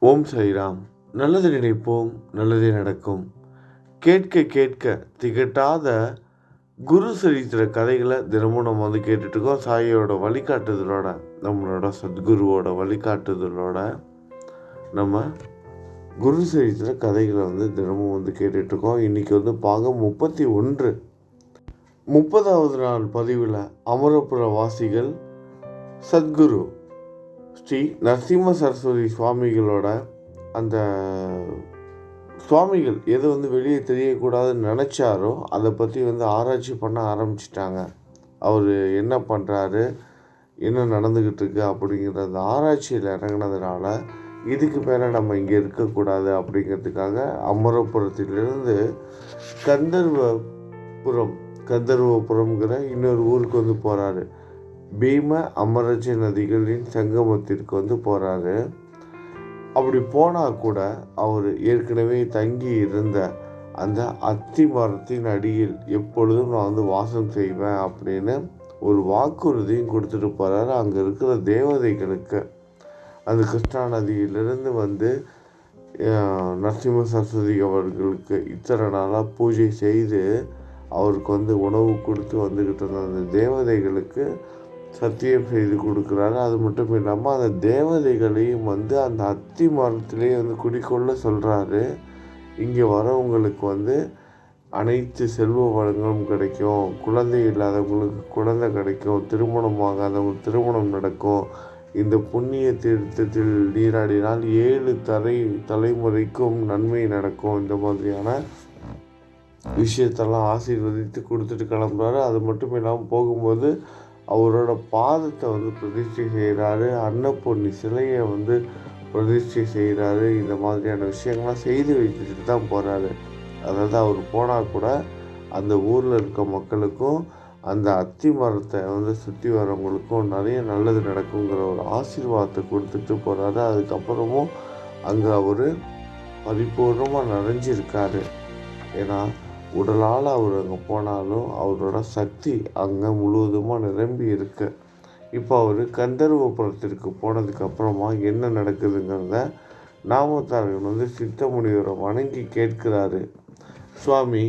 ஓம் சைராம் நல்லது நினைப்போம் நல்லதே நடக்கும். கேட்க கேட்க திகட்டாத குரு சரித்திர கதைகளை தினமும் நம்ம வந்து கேட்டுட்ருக்கோம் சாயோட வழிகாட்டுதலோட நம்மளோட சத்குருவோட வழிகாட்டுதலோட நம்ம குரு சரித்திர கதைகளை வந்து தினமும் வந்து கேட்டுட்ருக்கோம் இன்றைக்கி வந்து பாகம் முப்பத்தி ஒன்று. முப்பதாவது நாள் பதிவில் அமரபுர வாசிகள் சத்குரு. ஸ்ரீ நரசிம்ம சரஸ்வதி சுவாமிகளோட அந்த சுவாமிகள் எது வந்து வெளியே தெரியக்கூடாதுன்னு நினச்சாரோ அதை பற்றி வந்து ஆராய்ச்சி பண்ண ஆரம்பிச்சிட்டாங்க. அவர் என்ன பண்ணுறாரு என்ன நடந்துக்கிட்டு இருக்கு அப்படிங்கிற அந்த ஆராய்ச்சியில் இறங்கினதுனால இதுக்கு மேலே நம்ம இங்கே இருக்கக்கூடாது அப்படிங்கிறதுக்காக அமரபுரத்திலிருந்து கந்தர்வபுரம் கந்தர்வபுரம்ங்கிற இன்னொரு ஊருக்கு வந்து போகிறாரு பீம அமரஜ நதிகளின் சங்கமத்திற்கு வந்து போகிறாரு அப்படி போனால் கூட அவர் ஏற்கனவே தங்கி இருந்த அந்த அத்தி மரத்தின் அடியில் எப்பொழுதும் நான் வந்து வாசம் செய்வேன் அப்படின்னு ஒரு வாக்குறுதியும் கொடுத்துட்டு போகிறாரு அங்கே இருக்கிற தேவதைகளுக்கு அந்த கிருஷ்ணா நதியிலிருந்து வந்து நரசிம்ம சரஸ்வதி அவர்களுக்கு இத்தனை நாளாக பூஜை செய்து அவருக்கு வந்து உணவு கொடுத்து வந்துக்கிட்டு இருந்த அந்த தேவதைகளுக்கு சத்தியம் செய்து கொடுக்குறாரு அது மட்டும் இல்லாமல் அந்த தேவதைகளையும் வந்து அந்த அத்தி மரத்திலே வந்து குடிக்கொள்ள சொல்கிறாரு இங்கே வரவங்களுக்கு வந்து அனைத்து செல்வ வளங்களும் கிடைக்கும். குழந்தை இல்லாதவங்களுக்கு குழந்தை கிடைக்கும். திருமணம் ஆகாதவங்களுக்கு திருமணம் நடக்கும். இந்த புண்ணிய தீர்த்தத்தில் நீராடினால் ஏழு தலை தலைமுறைக்கும் நன்மை நடக்கும். இந்த மாதிரியான விஷயத்தெல்லாம் ஆசீர்வதித்து கொடுத்துட்டு கிளம்புறாரு. அது மட்டும் இல்லாமல் போகும்போது அவரோட பாதத்தை வந்து பிரதிஷ்டை செய்கிறாரு. அன்னப்பொன்னி சிலையை வந்து பிரதிஷ்டை செய்கிறாரு. இந்த மாதிரியான விஷயங்கள்லாம் செய்து வைத்துட்டு தான் போகிறாரு அதாவது அவர் போனால் கூட அந்த ஊரில் இருக்க மக்களுக்கும் அந்த அத்தி மரத்தை வந்து சுற்றி வரவங்களுக்கும் நிறைய நல்லது நடக்குங்கிற ஒரு ஆசீர்வாதத்தை கொடுத்துட்டு போகிறாரு அதுக்கப்புறமும் அங்கே அவர் பரிபூர்ணமாக நிறைஞ்சிருக்காரு. ஏன்னா உடலால் அவர் அங்கே போனாலும் அவரோட சக்தி அங்கே முழுவதுமாக நிரம்பி இருக்கு. இப்போ அவர் கந்தர்வபுரத்திற்கு போனதுக்கப்புறமா என்ன நடக்குதுங்கிறத நாமத்தாரன் வந்து சித்த முனிவரை வணங்கி கேட்கிறாரு. சுவாமி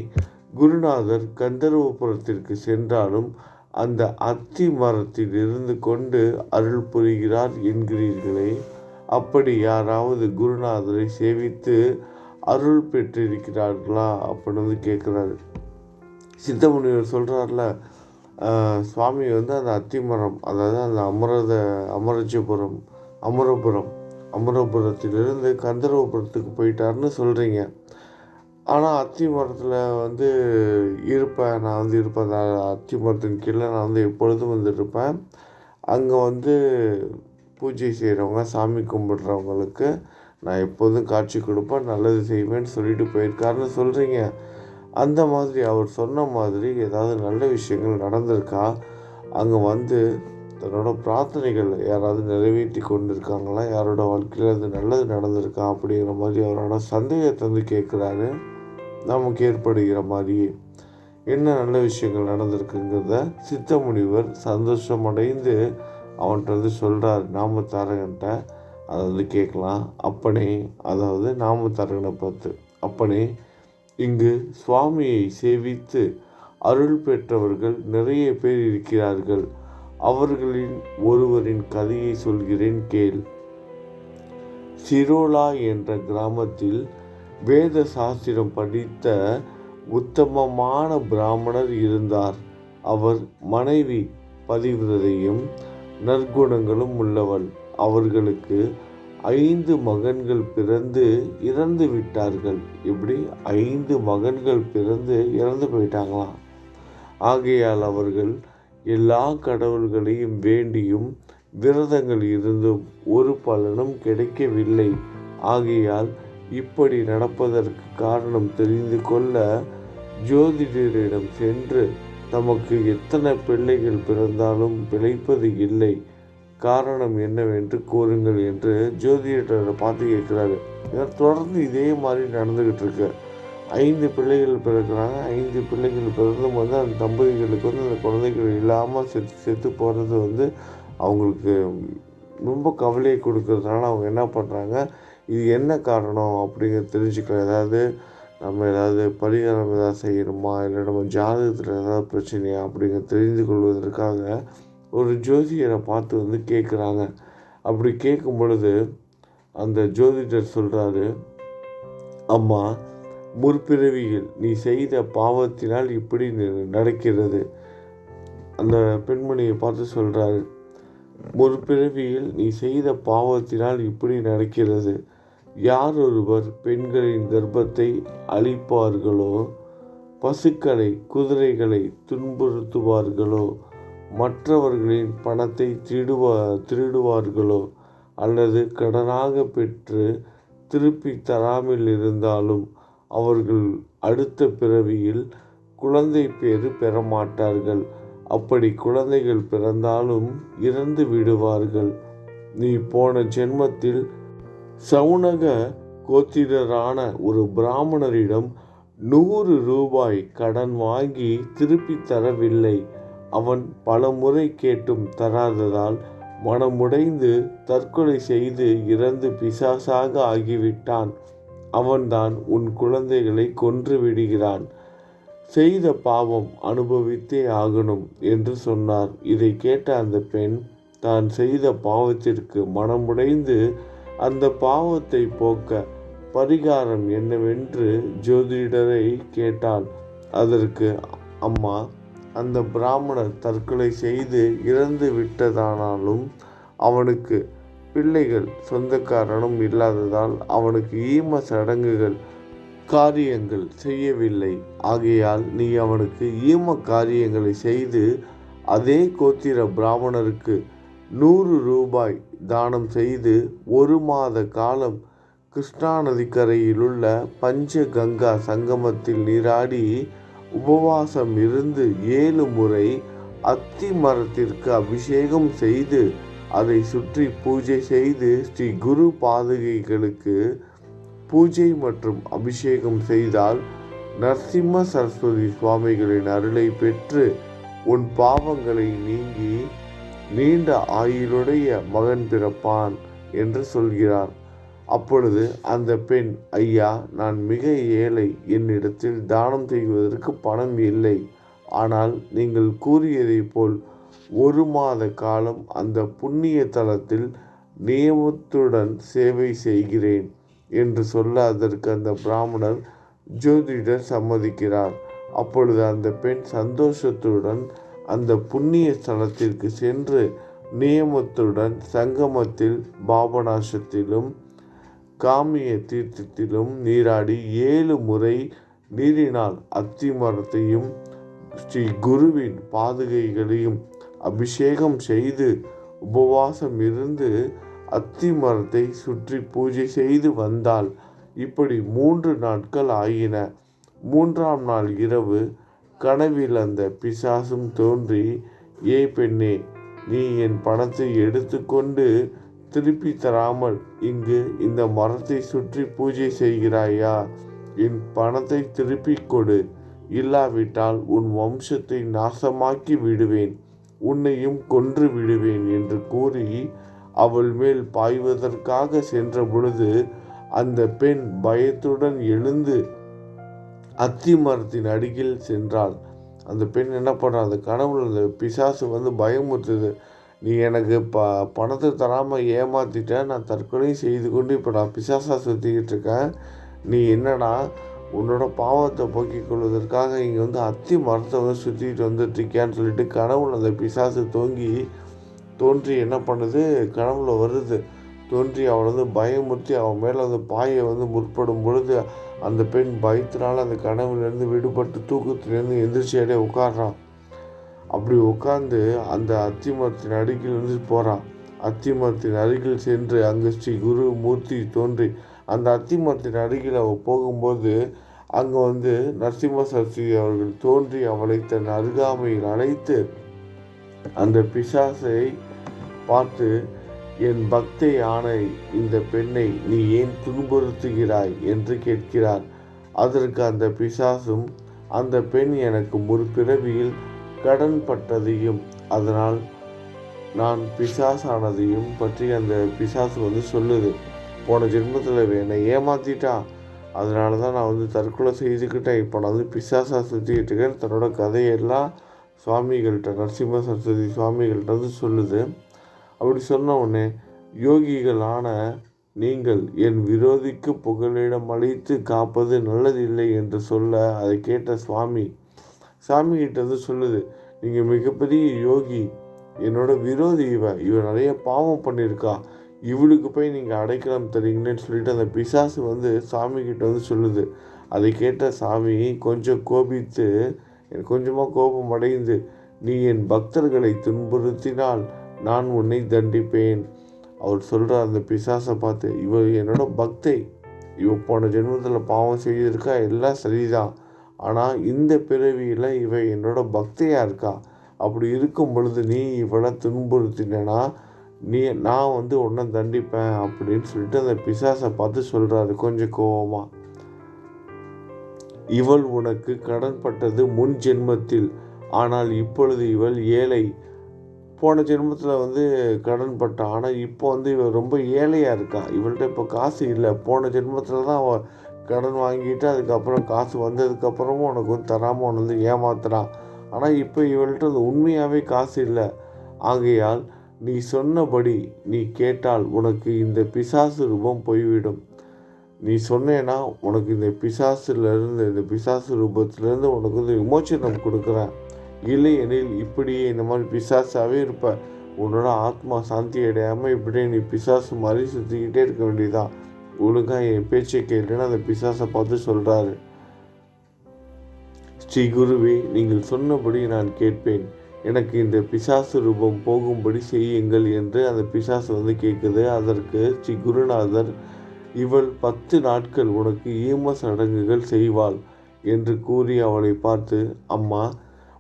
குருநாதர் கந்தர்வபுரத்திற்கு சென்றாலும் அந்த அத்தி மரத்தில் இருந்து கொண்டு அருள் புரிகிறார் என்கிறீர்களே. அப்படி யாராவது குருநாதரை சேவித்து அருள் பெற்றிருக்கிறார்களா அப்படின்னு வந்து கேட்குறாரு சித்தமுனிவர் சொல்கிறார்ல சுவாமி வந்து அந்த அத்திமரம் அதாவது அந்த அமரத அமரஜபுரம் அமரபுரம் அமரபுரத்திலிருந்து கந்தர்வபுரத்துக்கு போயிட்டாருன்னு சொல்கிறீங்க ஆனால் அத்தி மரத்தில் வந்து இருப்பேன் நான் வந்து இருப்பேன். அத்தி மரத்தின் கீழே நான் வந்து எப்பொழுதும் வந்து இருப்பேன் அங்கே வந்து பூஜை செய்கிறவங்க சாமி கும்பிட்றவங்களுக்கு நான் எப்போதும் காட்சி கொடுப்பேன் நல்லது செய்வேன்னு சொல்லிட்டு போயிருக்காருன்னு சொல்கிறீங்க அந்த மாதிரி அவர் சொன்ன மாதிரி ஏதாவது நல்ல விஷயங்கள் நடந்திருக்கா? அங்கே வந்து தன்னோட பிரார்த்தனைகள் யாராவது நிறைவேற்றி கொண்டு இருக்காங்களா யாரோட வாழ்க்கையில் அது நல்லது நடந்திருக்கா? அப்படிங்கிற மாதிரி அவரோட சந்தேகத்தை வந்து கேட்குறாரு. நமக்கு ஏற்படுகிற மாதிரி என்ன நல்ல விஷயங்கள் நடந்திருக்குங்கிறத சித்த முனிவர் சந்தோஷமடைந்து அவன்கிட்ட வந்து சொல்கிறார் நாம தாரகன்ட்ட அதாவது கேட்கலாம். அப்பனே அதாவது நாம தரகனை பார்த்து அப்பனே இங்கு சுவாமியை சேவித்து அருள் பெற்றவர்கள் நிறைய பேர் இருக்கிறார்கள். அவர்களின் ஒருவரின் கதையை சொல்கிறேன் கேள். சிரோலா என்ற கிராமத்தில் வேத சாஸ்திரம் படித்த உத்தமமான பிராமணர் இருந்தார். அவர் மனைவி பதிவிரதையும் நற்குணங்களும் உள்ளவள். அவர்களுக்கு ஐந்து மகன்கள் பிறந்து இறந்து விட்டார்கள். இப்படி ஐந்து மகன்கள் பிறந்து இறந்து போயிட்டாங்களாம் ஆகையால் அவர்கள் எல்லா கடவுள்களையும் வேண்டியும் விரதங்கள் இருந்தும் ஒரு பலனும் கிடைக்கவில்லை. ஆகையால் இப்படி நடப்பதற்கு காரணம் தெரிந்து கொள்ள ஜோதிடரிடம் சென்று தமக்கு எத்தனை பிள்ளைகள் பிறந்தாலும் பிழைப்பது இல்லை. காரணம் என்னவென்று கூறுங்கள் என்று ஜோதிடரை பார்த்து கேட்குறாரு. தொடர்ந்து இதே மாதிரி நடந்துக்கிட்டு இருக்கு ஐந்து பிள்ளைகள் பிறக்கிறாங்க. ஐந்து பிள்ளைகள் பிறந்தும் வந்து அந்த தம்பதிகளுக்கு வந்து அந்த குழந்தைகள் இல்லாமல் செத்து செத்து போகிறது வந்து அவங்களுக்கு ரொம்ப கவலையை கொடுக்கறதுனால அவங்க என்ன பண்ணுறாங்க இது என்ன காரணம் அப்படிங்கிறத தெரிஞ்சுக்கலாம். ஏதாவது நம்ம ஏதாவது பரிகாரம் ஏதாவது செய்யணுமா? இல்லை நம்ம ஜாதகத்தில் ஏதாவது பிரச்சனையா அப்படிங்கிறத தெரிந்து கொள்வதற்காக ஒரு ஜோதிடரை பார்த்து வந்து கேட்குறாங்க. அப்படி கேட்கும் பொழுது அந்த ஜோதிடர் சொல்கிறாரு அம்மா முற்பிறவியில் நீ செய்த பாவத்தினால் இப்படி நடக்கிறது. அந்த பெண்மணியை பார்த்து சொல்கிறாரு முற்பிறவியில் நீ செய்த பாவத்தினால் இப்படி நடக்கிறது. யார் ஒருவர் பெண்களின் கர்ப்பத்தை அழிப்பார்களோ பசுக்களை குதிரைகளை துன்புறுத்துவார்களோ மற்றவர்களின் பணத்தை திருடுவா திருடுவார்களோ? அல்லது கடனாக பெற்று திருப்பி தராமல் இருந்தாலும் அவர்கள் அடுத்த பிறவியில் குழந்தை பேறு பெறமாட்டார்கள். அப்படி குழந்தைகள் பிறந்தாலும் இறந்து விடுவார்கள். நீ போன ஜென்மத்தில் சவுனக கோத்திரரான ஒரு பிராமணரிடம் நூறு ரூபாய் கடன் வாங்கி திருப்பி தரவில்லை. அவன் பல முறை கேட்டும் தராததால் மனமுடைந்து தற்கொலை செய்து இறந்து பிசாசாக ஆகிவிட்டான். அவன்தான் உன் குழந்தைகளை கொன்று விடுகிறான். செய்த பாவம் அனுபவித்தே ஆகணும் என்று சொன்னார். இதை கேட்ட அந்த பெண் தான் செய்த பாவத்திற்கு மனமுடைந்து அந்த பாவத்தை போக்க பரிகாரம் என்னவென்று ஜோதிடரை கேட்டாள். அதற்கு அம்மா அந்த பிராமணர் தற்கொலை செய்து இறந்து விட்டதானாலும் அவனுக்கு பிள்ளைகள் சொந்தக்காரனும் இல்லாததால் அவனுக்கு ஈம சடங்குகள் காரியங்கள் செய்யவில்லை. ஆகையால் நீ அவனுக்கு ஈம காரியங்களை செய்து அதே கோத்திர பிராமணருக்கு நூறு ரூபாய் தானம் செய்து ஒரு மாத காலம் கிருஷ்ணா நதிக்கரையிலுள்ள பஞ்சகங்கா சங்கமத்தில் நீராடி உபவாசம் இருந்து ஏழு முறை அத்தி மரத்திற்கு அபிஷேகம் செய்து அதை சுற்றி பூஜை செய்து ஸ்ரீ குரு பாதுகைகளுக்கு பூஜை மற்றும் அபிஷேகம் செய்தால் நரசிம்ம சரஸ்வதி சுவாமிகளின் அருளை பெற்று உன் பாவங்களை நீங்கி நீண்ட ஆயுளுடைய மகன் பிறப்பான் என்று சொல்கிறார். அப்பொழுது அந்த பெண் ஐயா நான் மிக ஏழை என்னிடத்தில் தானம் செய்வதற்கு பணம் இல்லை. ஆனால் நீங்கள் கூறியதைப் போல் ஒரு மாத காலம் அந்த புண்ணிய தலத்தில் நியமத்துடன் சேவை செய்கிறேன் என்று சொல்ல அதற்கு அந்த பிராமணர் ஜோதிடர் சம்மதிக்கிறார். அப்பொழுது அந்த பெண் சந்தோஷத்துடன் அந்த புண்ணிய ஸ்தலத்திற்கு சென்று நியமத்துடன் சங்கமத்தில் பாபநாசத்திலும் காமிய தீர்த்தத்திலும் நீராடி ஏழு முறை நீரினால் அத்தி மரத்தையும் ஸ்ரீ குருவின் பாதுகைகளையும் அபிஷேகம் செய்து உபவாசம் இருந்து அத்தி மரத்தை சுற்றி பூஜை செய்து வந்தால் இப்படி மூன்று நாட்கள் ஆயின. மூன்றாம் நாள் இரவு கனவில் அந்த பிசாசும் தோன்றி ஏ பெண்ணே நீ என் பணத்தை எடுத்துக்கொண்டு திருப்பி தராமல் இங்கு இந்த மரத்தை சுற்றி பூஜை செய்கிறாயா? என் பணத்தை திருப்பிக் கொடு. இல்லாவிட்டால் உன் வம்சத்தை நாசமாக்கி விடுவேன். உன்னையும் கொன்று விடுவேன் என்று கூறி அவள் மேல் பாய்வதற்காக சென்ற பொழுது அந்த பெண் பயத்துடன் எழுந்து அத்தி மரத்தின் அடியில் சென்றாள். அந்த பெண் என்ன பண்ணுறா அந்த கனவுல அந்த பிசாசு வந்து பயமுறுத்துது. நீ எனக்கு ப பணத்தை தராமல் ஏமாற்றிட்ட நான் தற்கொலையும் செய்து கொண்டு இப்போ நான் பிசாசா சுற்றிக்கிட்டு இருக்கேன். நீ என்னடா உன்னோட பாவத்தை போக்கிக் கொள்வதற்காக இங்கே வந்து அத்தி மரத்தை வந்து சுற்றிட்டு வந்துட்டுருக்கியான்னு சொல்லிட்டு கனவுல அந்த பிசாசு தோங்கி தோன்றி என்ன பண்ணுது? கனவுல வருது. தோன்றி அவளை வந்து பயமுறுத்தி அவன் மேலே அந்த பாயை வந்து முற்படும் பொழுது அந்த பெண் பயத்தினால அந்த கனவுலேருந்து விடுபட்டு தூக்கத்துலேருந்து எந்திரிச்சியாடே உட்காடுறான் அப்படி உட்காந்து அந்த அத்தி மரத்தின் அருகில் இருந்து போகிறான் அத்தி மரத்தின் அருகில் சென்று அங்கே ஸ்ரீ குரு மூர்த்தி தோன்றி அந்த அத்தி மரத்தின் அருகில் அவள் போகும்போது அங்கே வந்து நரசிம்ம சரஸ்வதி அவர்கள் தோன்றி அவளை தன் அருகாமையில் அழைத்து அந்த பிசாசை பார்த்து என் பக்தை ஆணை இந்த பெண்ணை நீ ஏன் துன்புறுத்துகிறாய்? என்று கேட்கிறார். அதற்கு அந்த பிசாசும் அந்த பெண் எனக்கு ஒரு பிறவியில் கடன் பட்டதையும் அதனால் நான் பிசாசானதையும் பற்றி அந்த பிசாசு வந்து சொல்லுது. போன ஜென்மத்தில் என்னை ஏமாற்றிட்டா அதனால தான் நான் வந்து தற்கொலை செய்துக்கிட்டேன். இப்போ நான் வந்து பிசாசாக சுற்றிக்கிட்டு இருக்கேன். தன்னோட கதையெல்லாம் சுவாமிகள்கிட்ட நரசிம்ம சரஸ்வதி சுவாமிகள்கிட்ட வந்து சொல்லுது. அப்படி சொன்ன உடனே யோகிகளான நீங்கள் என் விரோதிக்கு புகலிடம் அளித்து காப்பது நல்லதில்லை என்று சொல்ல அதை கேட்ட சுவாமி சாமி கிட்ட வந்து சொல்லுது நீங்கள் மிகப்பெரிய யோகி. என்னோட விரோதி இவன் இவன் நிறைய பாவம் பண்ணியிருக்கா. இவளுக்கு போய் நீங்கள் அடைக்கலம் தரீங்கன்னு சொல்லிட்டு அந்த பிசாசு வந்து சாமி கிட்ட வந்து சொல்லுது. அதை கேட்ட சாமி கொஞ்சம் கோபித்து கொஞ்சமாக கோபம் அடைந்து நீ என் பக்தர்களை துன்புறுத்தினால் நான் உன்னை தண்டிப்பேன். அவர் சொல்கிற அந்த பிசாசை பார்த்து இவ என்னோட பக்தை. இவ போன ஜென்மத்தில் பாவம் செய்திருக்கா. எல்லாம் சரிதான். ஆனால் இந்த பிறவியில் இவ என்னோட பக்தையாக இருக்கா? அப்படி இருக்கும் பொழுது நீ இவளை துன்புறுத்தினா நீ நான் வந்து உன்னை தண்டிப்பேன் அப்படின்னு சொல்லிட்டு அந்த பிசாசை பார்த்து சொல்கிறாரு கொஞ்சம் கோபமாக இவள் உனக்கு கடன்பட்டது முன் ஜென்மத்தில். ஆனால் இப்பொழுது இவள் ஏழை. போன ஜென்மத்தில் வந்து கடன் பட்டா. ஆனால் இப்போ வந்து இவள் ரொம்ப ஏழையாக இருக்கா? இவள்கிட்ட இப்போ காசு இல்லை. போன ஜென்மத்தில் தான் அவள் கடன் வாங்கிட்டு அதுக்கப்புறம் காசு வந்ததுக்கப்புறமும் உனக்கு வந்து தராமல் உன்னை வந்து ஏமாத்துறான். ஆனால் இப்போ இவள்கிட்ட அது உண்மையாகவே காசு இல்லை. ஆகையால் நீ சொன்னபடி நீ கேட்டால் உனக்கு இந்த பிசாசு ரூபம் போய்விடும். நீ சொன்னேன்னா உனக்கு இந்த பிசாசுலேருந்து இந்த பிசாசு ரூபத்துலேருந்து உனக்கு வந்து விமோச்சனம் கொடுக்குறேன். இல்லையெனில் இப்படியே இந்த மாதிரி பிசாசாகவே இருப்ப. உன்னோட ஆத்மா சாந்தி அடையாமல் இப்படியே நீ பிசாசு மாதிரி சுற்றிக்கிட்டே இருக்க வேண்டியதான் ஒழுங்காக என் பேச்சை கேட்டுன்னு அந்த பிசாசை பார்த்து சொல்கிறாரு ஸ்ரீ குருவே நீங்கள் சொன்னபடி நான் கேட்பேன். எனக்கு இந்த பிசாசு ரூபம் போகும்படி செய்யுங்கள் என்று அந்த பிசாசு வந்து கேட்குது. அதற்கு ஸ்ரீ குருநாதர் இவள் பத்து நாட்கள் உனக்கு ஈம சடங்குகள் செய்வாள் என்று கூறி அவளை பார்த்து அம்மா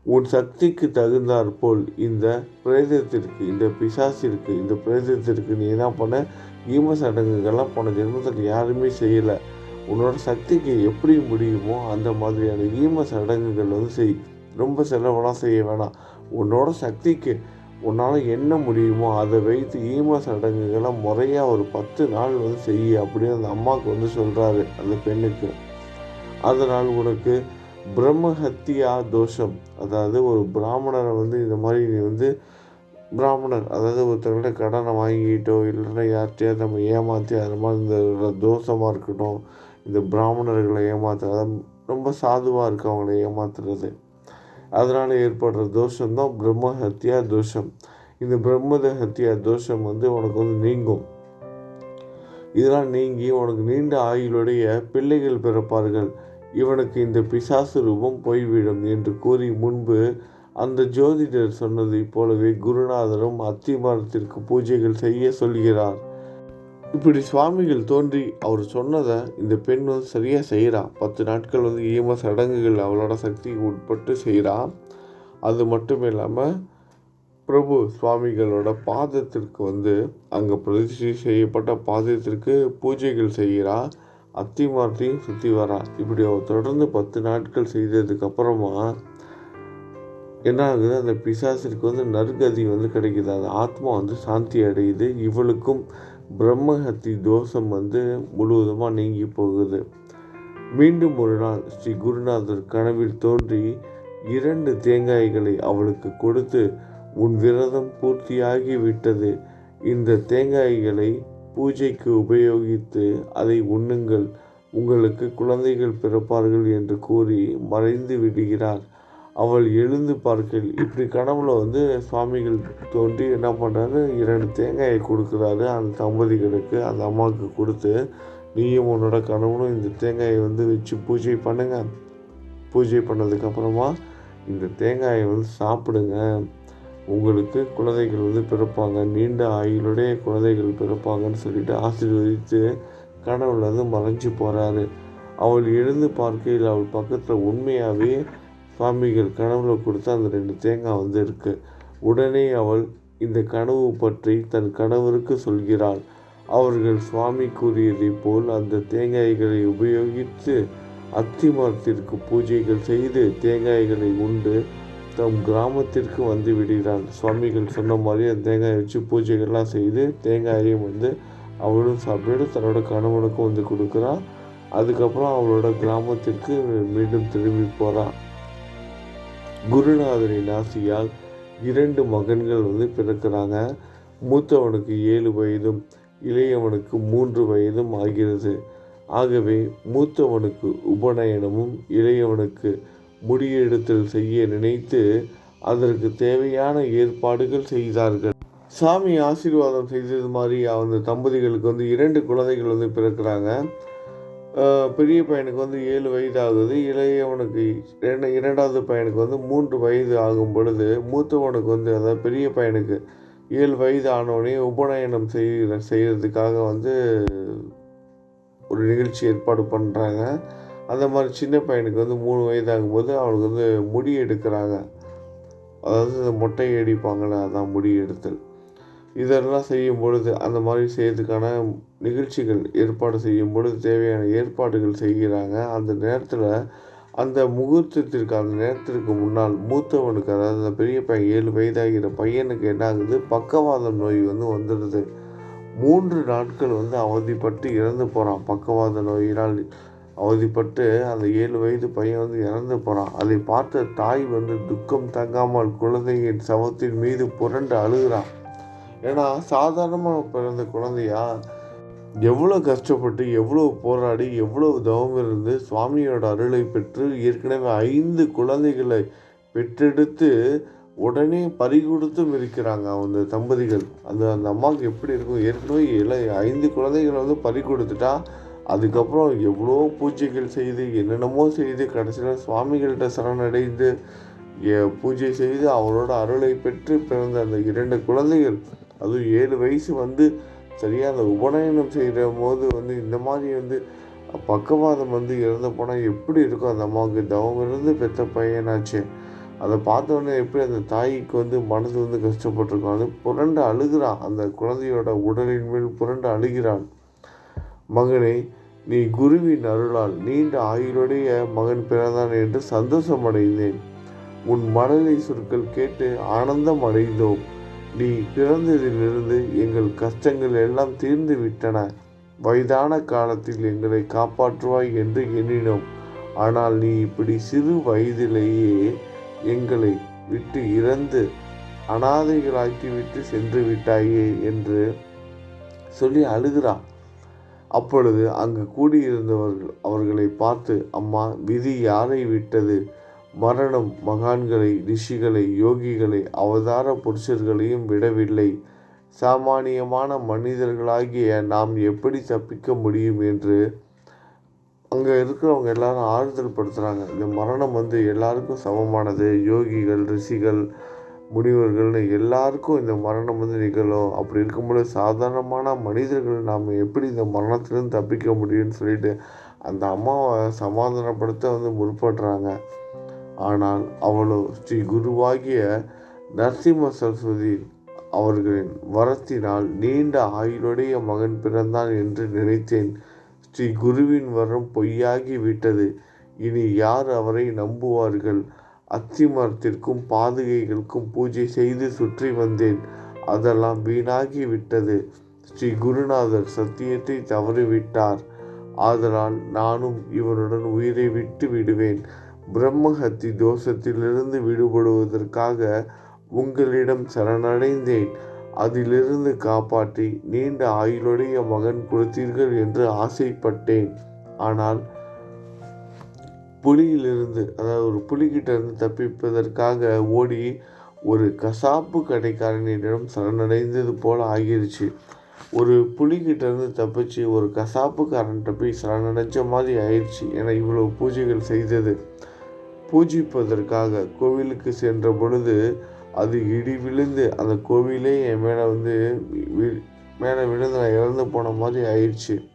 உன் சக்திக்கு தகுந்தாற் போல் இந்த பிரேதத்திற்கு இந்த பிசாசிற்கு இந்த பிரேதத்திற்கு நீ என்ன பண்ண? ஈம சடங்குகள்லாம் போன ஜென்மத்தில் யாருமே செய்யலை. உன்னோட சக்திக்கு எப்படி முடியுமோ அந்த மாதிரியான ஈம சடங்குகள் வந்து செய். ரொம்ப செலவெல்லாம் செய்ய வேணாம். உன்னோட சக்திக்கு உன்னால் என்ன முடியுமோ அதை வைத்து ஈம சடங்குகளை முறையாக ஒரு பத்து நாள் வந்து செய்ய அப்படின்னு அந்த அம்மாவுக்கு வந்து சொல்கிறாரு அந்த பெண்ணுக்கு. அதனால் உனக்கு பிரம்மஹத்தியா தோஷம். அதாவது ஒரு பிராமணரை வந்து இந்த மாதிரி நீ வந்து பிராமணர் அதாவது ஒருத்தர்கிட்ட கடனை வாங்கிக்கிட்டோ இல்லைன்னா யார்கிட்டயாவது நம்ம ஏமாற்றி அது மாதிரி இந்த தோஷமாக இருக்கட்டும் இந்த பிராமணர்களை ஏமாத்துறது ரொம்ப சாதுவாக இருக்குது அவங்கள ஏமாத்துறது. அதனால் ஏற்படுற தோஷம்தான் பிரம்ம ஹத்தியா தோஷம். இந்த பிரம்மத ஹத்தியா தோஷம் வந்து உனக்கு வந்து நீங்கும். இதெல்லாம் நீங்கி உனக்கு நீண்ட ஆயுளுடைய பிள்ளைகள் பிறப்பார்கள். இவனுக்கு இந்த பிசாசு ரூபம் போய்விடும் என்று கூறி முன்பு அந்த ஜோதிடர் சொன்னதைப் போலவே குருநாதரும் அத்திமரத்திற்கு பூஜைகள் செய்ய சொல்கிறார். இப்படி சுவாமிகள் தோன்றி அவர் சொன்னதை இந்த பெண் வந்து சரியாக செய்கிறா பத்து நாட்கள் வந்து ஈம சடங்குகள் அவளோட சக்திக்கு உட்பட்டு செய்கிறா அது மட்டும் இல்லாமல் பிரபு சுவாமிகளோட பாதத்திற்கு வந்து அங்கே பிரதிஷ்டை செய்யப்பட்ட பாதத்திற்கு பூஜைகள் செய்கிறா. அத்திமார்த்தையும் சுற்றி வரா. இப்படி அவர் தொடர்ந்து பத்து நாட்கள் செய்ததுக்கப்புறமா என்ன ஆகுது அந்த பிசாசிற்கு வந்து நற்கதி வந்து கிடைக்குது. அந்த ஆத்மா வந்து சாந்தி அடையுது. இவளுக்கும் பிரம்மஹத்தி தோஷம் வந்து முழுவதுமாக நீங்கி போகுது. மீண்டும் ஒரு நாள் ஸ்ரீ குருநாதர் கனவில் தோன்றி இரண்டு தேங்காய்களை அவளுக்கு கொடுத்து உன் விரதம் பூர்த்தியாகி விட்டது இந்த தேங்காய்களை பூஜைக்கு உபயோகித்து அதை உண்ணுங்கள். உங்களுக்கு குழந்தைகள் பிறப்பார்கள் என்று கூறி மறைந்து விடுகிறார். அவள் எழுந்து பார்க்கல் இப்படி கனவுல வந்து சுவாமிகள் தோன்றி என்ன பண்ணுறாரு இரண்டு தேங்காயை கொடுக்குறாரு. அந்த தம்பதிகளுக்கு அந்த அம்மாவுக்கு கொடுத்து நீயும் உன்னோட கணவனும் இந்த தேங்காயை வந்து வச்சு பூஜை பண்ணுங்க. பூஜை பண்ணதுக்கப்புறமா இந்த தேங்காயை வந்து சாப்பிடுங்க. உங்களுக்கு குழந்தைகள் வந்து பிறப்பாங்க. நீண்ட ஆயுளுடைய குழந்தைகள் பிறப்பாங்கன்னு சொல்லிட்டு ஆசீர்வதித்து கனவுல வந்து மறைஞ்சு போகிறாரு அவள் எழுந்து பார்க்கையில் அவள் பக்கத்தில் உண்மையாகவே சுவாமிகள் கனவுல கொடுத்த அந்த ரெண்டு தேங்காய் வந்து இருக்கு. உடனே அவள் இந்த கனவு பற்றி தன் கணவருக்கு சொல்கிறாள். அவர்கள் சுவாமி கூறியதைப் போல் அந்த தேங்காய்களை உபயோகித்து அத்தி மரத்திற்கு பூஜைகள் செய்து தேங்காய்களை உண்டு தம் கிராமத்திற்கு வந்து விடுகிறான் சுவாமிகள் சொன்ன மாதிரி அந்த தேங்காயை வச்சு பூஜைகள்லாம் செய்து தேங்காயையும் வந்து அவளும் சாப்பிட்டு தன்னோட கணவனுக்கும் வந்து கொடுக்குறான் அதுக்கப்புறம் அவளோட கிராமத்திற்கு மீண்டும் திரும்பி போகிறான் குருநாதரின் ஆசியால் இரண்டு மகன்கள் வந்து பிறக்கிறாங்க. மூத்தவனுக்கு ஏழு வயதும் இளையவனுக்கு மூன்று வயதும் ஆகிறது. ஆகவே மூத்தவனுக்கு உபநயனமும் இளையவனுக்கு முடியெடுத்தல் செய்ய நினைத்து அதற்கு தேவையான ஏற்பாடுகள் செய்தார்கள். சாமி ஆசீர்வாதம் செய்தது மாதிரி அந்த தம்பதிகளுக்கு வந்து இரண்டு குழந்தைகள் வந்து பிறக்கிறாங்க. பெரிய பையனுக்கு வந்து ஏழு வயது ஆகுது இளையவனுக்கு இரண்டு இரண்டாவது பையனுக்கு வந்து மூன்று வயது ஆகும் பொழுது மூத்தவனுக்கு வந்து அதாவது பெரிய பையனுக்கு ஏழு வயது ஆனவனே உபநயனம் செய்கிற செய்கிறதுக்காக வந்து ஒரு நிகழ்ச்சி ஏற்பாடு பண்ணுறாங்க அந்த மாதிரி சின்ன பையனுக்கு வந்து மூணு வயது ஆகும்போது அவனுக்கு வந்து முடி எடுக்கிறாங்க. அதாவது இந்த மொட்டையை அடிப்பாங்களே அதான் முடி எடுத்தல். இதெல்லாம் செய்யும் பொழுது அந்த மாதிரி செய்யறதுக்கான நிகழ்ச்சிகள் ஏற்பாடு செய்யும் பொழுது தேவையான ஏற்பாடுகள் செய்கிறாங்க. அந்த நேரத்தில் அந்த முகூர்த்தத்திற்கு அந்த நேரத்திற்கு முன்னால் மூத்தவனுக்கு அதாவது அந்த பெரிய பையன் ஏழு வயதாகிற பையனுக்கு என்ன ஆகுது? பக்கவாதம் நோய் வந்து வந்துடுது. மூன்று நாட்கள் வந்து அவதிப்பட்டு இறந்து போகிறான் பக்கவாத நோயினால் அவதிப்பட்டு அந்த ஏழு வயது பையன் வந்து இறந்து போகிறான் அதை பார்த்த தாய் வந்து துக்கம் தங்காமல் குழந்தையின் சவத்தின் மீது புரண்டு அழுகிறான். ஏன்னா சாதாரணமாக பிறந்த குழந்தையா எவ்வளோ கஷ்டப்பட்டு எவ்வளோ போராடி எவ்வளோ தவம் இருந்து சுவாமியோட அருளை பெற்று ஏற்கனவே ஐந்து குழந்தைகளை பெற்றெடுத்து உடனே பறிகொடுத்தும் இருக்கிறாங்க அந்த தம்பதிகள். அந்த அந்த அம்மாவுக்கு எப்படி இருக்கும்? ஏற்கனவே இல்லை ஐந்து குழந்தைகளை வந்து பறி கொடுத்துட்டா அதுக்கப்புறம் எவ்வளோ பூஜைகள் செய்து என்னென்னமோ செய்து கடைசியில் சுவாமிகள்கிட்ட சரணடைந்து பூஜை செய்து அவரோட அருளை பெற்று பிறந்த அந்த இரண்டு குழந்தைகள் அதுவும் ஏழு வயசு வந்து சரியாக அந்த உபநயனம் செய்கிற போது வந்து இந்த மாதிரி வந்து பக்கவாதம் வந்து இறந்து போனால் எப்படி இருக்கும்? அந்த அம்மாவுக்கு தவம் இருந்து பெற்ற பையனாச்சு. அதை பார்த்தோன்னே எப்படி அந்த தாய்க்கு வந்து மனது வந்து கஷ்டப்பட்டிருக்கும். அது புரண்டு அழுகிறான் அந்த குழந்தையோட உடலின் மேல் புரண்டு அழுகிறான் மகனே நீ குருவின் அருளால் நீண்ட ஆயுளுடைய மகன் பிறந்தான் என்று சந்தோஷம் அடைந்தேன். உன் மனதை சொற்கள் கேட்டு ஆனந்தம் அடைந்தோம். நீ பிறந்ததிலிருந்து எங்கள் கஷ்டங்கள் எல்லாம் தீர்ந்து விட்டன. வயதான காலத்தில் எங்களை காப்பாற்றுவாய் என்று எண்ணினோம். ஆனால் நீ இப்படி சிறு வயதிலேயே எங்களை விட்டு இறந்து அனாதைகளாக்கிவிட்டு சென்று விட்டாயே என்று சொல்லி அழுகிறான் அப்பொழுது அங்கு கூடியிருந்தவர்கள் அவர்களை பார்த்து அம்மா விதி யாரை விட்டது? மரணம் மகான்களை ரிஷிகளை யோகிகளை அவதார புருஷர்களையும் விடவில்லை. சாமானியமான மனிதர்களாகிய நாம் எப்படி தப்பிக்க முடியும் என்று அங்கே இருக்கிறவங்க எல்லாரும் ஆறுதல் படுத்துகிறாங்க இந்த மரணம் வந்து எல்லாருக்கும் சமமானது. யோகிகள் ரிஷிகள் முனிவர்கள்னு எல்லாருக்கும் இந்த மரணம் வந்து நிகழும். அப்படி இருக்கும்போது சாதாரணமான மனிதர்கள் நாம் எப்படி இந்த மரணத்திலிருந்து தப்பிக்க முடியும்னு சொல்லிட்டு அந்த அம்மாவை சமாதானப்படுத்த வந்து முற்படுறாங்க. ஆனால் அவளோ ஸ்ரீ குருவாகிய நரசிம்ம சரஸ்வதி அவர்களின் வரத்தினால் நீண்ட ஆயுளுடைய மகன் பிறந்தான் என்று நினைத்தேன். ஸ்ரீ குருவின் வரம் பொய்யாகி விட்டது. இனி யார் அவரை நம்புவார்கள்? அத்தி மரத்திற்கும் பாதுகைகளுக்கும் பூஜை செய்து சுற்றி வந்தேன். அதெல்லாம் வீணாகி விட்டது. ஸ்ரீ குருநாதர் சத்தியத்தை தவறிவிட்டார். ஆதலால் நானும் இவனுடன் உயிரை விட்டு விடுவேன். பிரம்மஹத்தி தோஷத்திலிருந்து விடுபடுவதற்காக உங்களிடம் சரணடைந்தேன். அதிலிருந்து காப்பாற்றி நீண்ட ஆயுளுடைய மகன் கொடுத்தீர்கள் என்று ஆசைப்பட்டேன். ஆனால் புலியிலிருந்து அதாவது ஒரு புலிகிட்ட இருந்து தப்பிப்பதற்காக ஓடி ஒரு கசாப்பு கடைக்காரனிடம் சரணடைந்தது போல ஆகிருச்சு. ஒரு புலிகிட்ட இருந்து தப்பிச்சு ஒரு கசாப்புக்காரன்கிட்ட போய் சரணடைஞ்ச மாதிரி ஆயிடுச்சு. ஏன்னா இவ்வளோ பூஜைகள் செய்தது. பூஜிப்பதற்காக கோவிலுக்கு சென்ற பொழுது அது இடி விழுந்து அந்த கோவிலே என் மேலே வந்து வி- மேலே விழுந்து நான் இறந்து போன மாதிரி ஆயிடுச்சு.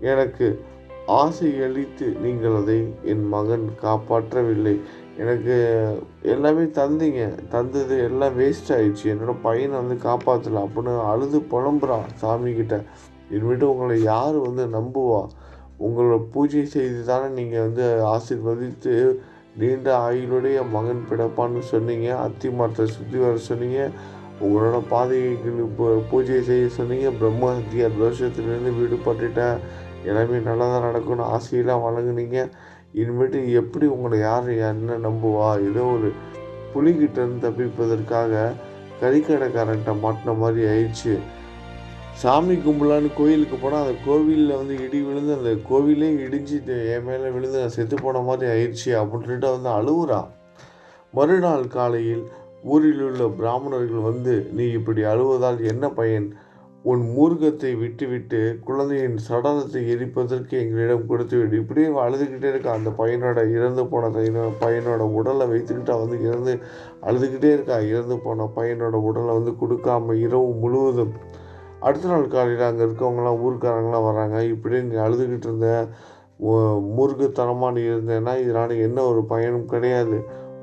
எனக்கு ஆசை அளித்து நீங்கள் அதை என் மகன் காப்பாற்றவில்லை. எனக்கு எல்லாமே தந்தீங்க. தந்தது எல்லாம் வேஸ்ட் ஆயிடுச்சு. என்னோட பையனை வந்து காப்பாற்றல அப்படின்னு அழுது புலம்புறான் சாமிக்கிட்ட இனிமேட்டு உங்களை யார் வந்து நம்புவா? உங்களோட பூஜை செய்து தானே நீங்கள் வந்து ஆசீர்வதித்து நீண்ட ஆயுளுடைய மகன் பிறப்பான்னு சொன்னீங்க. அத்தி மரத்தை சுற்றி வர சொன்னீங்க. உங்களோட பாதைக்கு இப்போ பூஜை செய்ய சொன்னீங்க. பிரம்ம ஹத்தியா தோஷத்துலேருந்து விடுபட்டுட்டேன். எல்லாமே நல்லதாக நடக்கும்னு ஆசையெல்லாம் வழங்குனீங்க. இனிமேட்டு எப்படி உங்களை யார் என்ன நம்புவா? ஏதோ ஒரு புலிகிட்டேருந்து தப்பிப்பதற்காக கறிக்கடைக்காரன்ட்ட மாட்டின மாதிரி ஆயிடுச்சு. சாமி கும்பலான்னு கோயிலுக்கு போனால் அந்த கோவிலில் வந்து இடி விழுந்து அந்த கோவிலே இடிஞ்சு என் மேலே விழுந்து நான் செத்து போன மாதிரி ஆயிடுச்சு அப்படின்ட்டு வந்து அழுவுறா. மறுநாள் காலையில் ஊரில் உள்ள பிராமணர்கள் வந்து நீ இப்படி அழுவதால் என்ன பயன்? உன் மூர்க்கத்தை விட்டுவிட்டு குழந்தையின் சடலத்தை எரிப்பதற்கு எங்களிடம் கொடுத்துவிடு இப்படியே அழுதுகிட்டே இருக்கா. அந்த பையனோட இறந்து போன பையனோட உடலை வைத்துக்கிட்டு வந்து இறந்து அழுதுகிட்டே இருக்கா. இறந்து போன பையனோட உடலை வந்து கொடுக்காம இரவு முழுவதும் அடுத்த நாள் காலையில் அங்கே இருக்கவங்களாம் ஊருக்காரங்களாம் வராங்க. இப்படி நீ அழுதுகிட்டு இருந்த மூர்க்கத்தனமாக நீ இருந்தேன்னா இதனால் என்ன ஒரு பயனும் கிடையாது.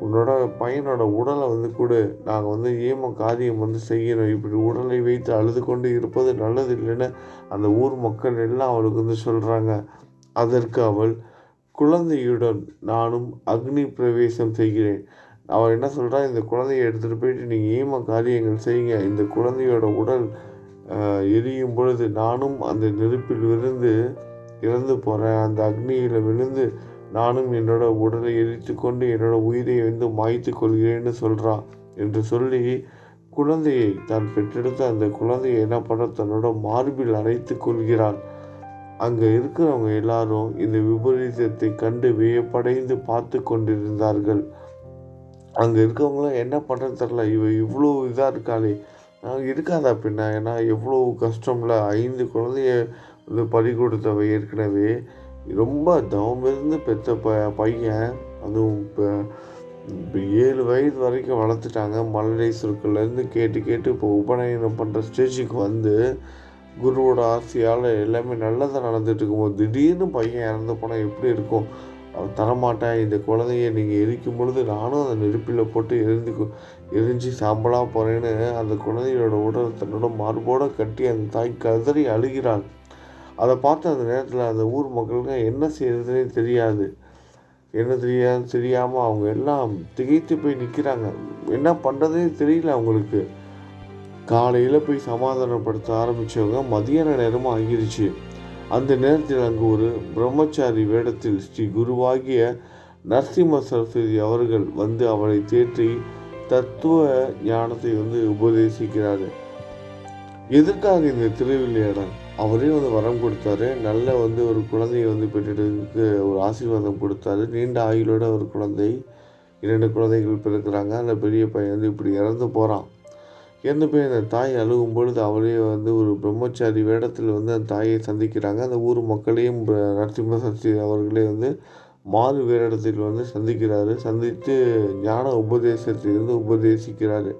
உன்னோட பையனோட உடலை வந்து கொடு. நாங்கள் வந்து ஏம காரியம் வந்து செய்யணும் இப்படி உடலை வைத்து அழுது கொண்டு இருப்பது நல்லது இல்லைன்னு அந்த ஊர் மக்கள் எல்லாம் அவளுக்கு வந்து சொல்கிறாங்க அதற்கு அவள் குழந்தையுடன் நானும் அக்னி பிரவேசம் செய்கிறேன். அவள் என்ன சொல்கிறா இந்த குழந்தையை எடுத்துகிட்டு போயிட்டு நீங்கள் ஏம காரியங்கள் செய்யுங்க. இந்த குழந்தையோட உடல் எரியும் பொழுது நானும் அந்த நெருப்பில் விழுந்து இறந்து போகிறேன் அந்த அக்னியில் விழுந்து நானும் என்னோட உடலை எரித்து கொண்டு என்னோட உயிரை வந்து மாய்த்து கொள்கிறேன்னு சொல்கிறான் என்று சொல்லி குழந்தையை தான் பெற்றெடுத்த அந்த குழந்தையை என்ன பண்ண தன்னோட மார்பில் அணைத்து கொள்கிறான் அங்கே இருக்கிறவங்க எல்லாரும் இந்த விபரீதத்தை கண்டு வியப்படைந்து பார்த்து கொண்டிருந்தார்கள். அங்கே இருக்கவங்களாம் என்ன பண்ணுறது தெரில இவ இவ்வளோ இதாக இருக்காளே. இருக்காதா பின்ன? ஏன்னா எவ்வளோ கஷ்டம்ல. ஐந்து குழந்தைய வந்து பறி கொடுத்தவ ஏற்கனவே. ரொம்ப தவமிருந்து பெற்ற ப பையன். அதுவும் இப்போ இப்போ ஏழு வயது வரைக்கும் வளர்த்துட்டாங்க. மழலை சொற்கள்லேருந்து கேட்டு கேட்டு இப்போ உபநயனம் பண்ணுற ஸ்டேஜுக்கு வந்து குருவோட ஆசையால் எல்லாமே நல்லதாக நடந்துட்டு இருக்கும்போது திடீர்னு பையன் இறந்து போனால் எப்படி இருக்கும்? அவன் தரமாட்டேன். இந்த குழந்தைய நீங்கள் எரிக்கும் பொழுது நானும் அந்த நெருப்பில் போட்டு எரிந்து எரிஞ்சு சாம்பலாக போகிறேன்னு அந்த குழந்தையோட உடல் தன்னோட மார்போடு கட்டி அந்த தாய் கதறி அழுகிறாள். அதை பார்த்து அந்த நேரத்தில் அந்த ஊர் மக்களுக்கு என்ன செய்யறதுனே தெரியாது. என்ன தெரியாது தெரியாமல் அவங்க எல்லாம் திகைத்து போய் நிற்கிறாங்க என்ன பண்ணுறதே தெரியல அவங்களுக்கு. காலையில் போய் சமாதானப்படுத்த ஆரம்பித்தவங்க மதியான நேரமும் ஆகிருச்சு. அந்த நேரத்தில் அங்கு ஒரு பிரம்மச்சாரி வேடத்தில் ஸ்ரீ குருவாகிய நரசிம்ம சரஸ்வதி அவர்கள் வந்து அவளை தேற்றி தத்துவ ஞானத்தை வந்து உபதேசிக்கிறாரு. எதற்காக இந்த திருவிளையாடல்? அவரே வந்து வரம் கொடுத்தாரு. நல்ல வந்து ஒரு குழந்தையை வந்து பெற்றெடுக்கு ஒரு ஆசீர்வாதம் கொடுத்தாரு. நீண்ட ஆயுளோட ஒரு குழந்தை இரண்டு குழந்தைகள் பிறக்கிறாங்க. அந்த பெரிய பையன் வந்து இப்படி இறந்து போகிறான் இறந்து போய் அந்த தாய் அழுகும் பொழுது அவரே வந்து ஒரு பிரம்மச்சாரி வேடத்தில் வந்து அந்த தாயை சந்திக்கிறாங்க. அந்த ஊர் மக்களையும் நரசிம்ம சக்தி அவர்களே வந்து மாறு வேடத்தில் வந்து சந்திக்கிறாரு. சந்தித்து ஞான உபதேசத்தை வந்து உபதேசிக்கிறாரு.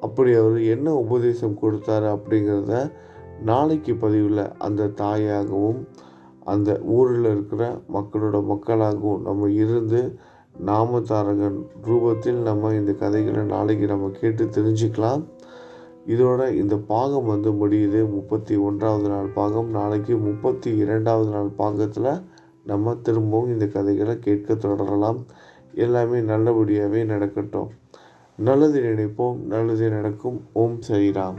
அப்படி அவர் என்ன உபதேசம் கொடுத்தாரு அப்படிங்கிறத நாளைக்கு பதிவில் அந்த தாயாகவும் அந்த ஊரில் இருக்கிற மக்களோட மக்களாகவும் நம்ம இருந்து நாமதாரகன் ரூபத்தில் நம்ம இந்த கதைகளை நாளைக்கு நம்ம கேட்டு தெரிஞ்சுக்கலாம். இதோட இந்த பாகம் வந்து முடியுது. முப்பத்தி ஒன்றாவது நாள் பாகம். நாளைக்கு முப்பத்தி இரண்டாவது நாள் பாகத்தில் நம்ம திரும்பவும் இந்த கதைகளை கேட்க தொடரலாம். எல்லாமே நல்லபடியாகவே நடக்கட்டும். நல்லது நினைப்போம். நல்லது நடக்கும். ஓம் சரிராம்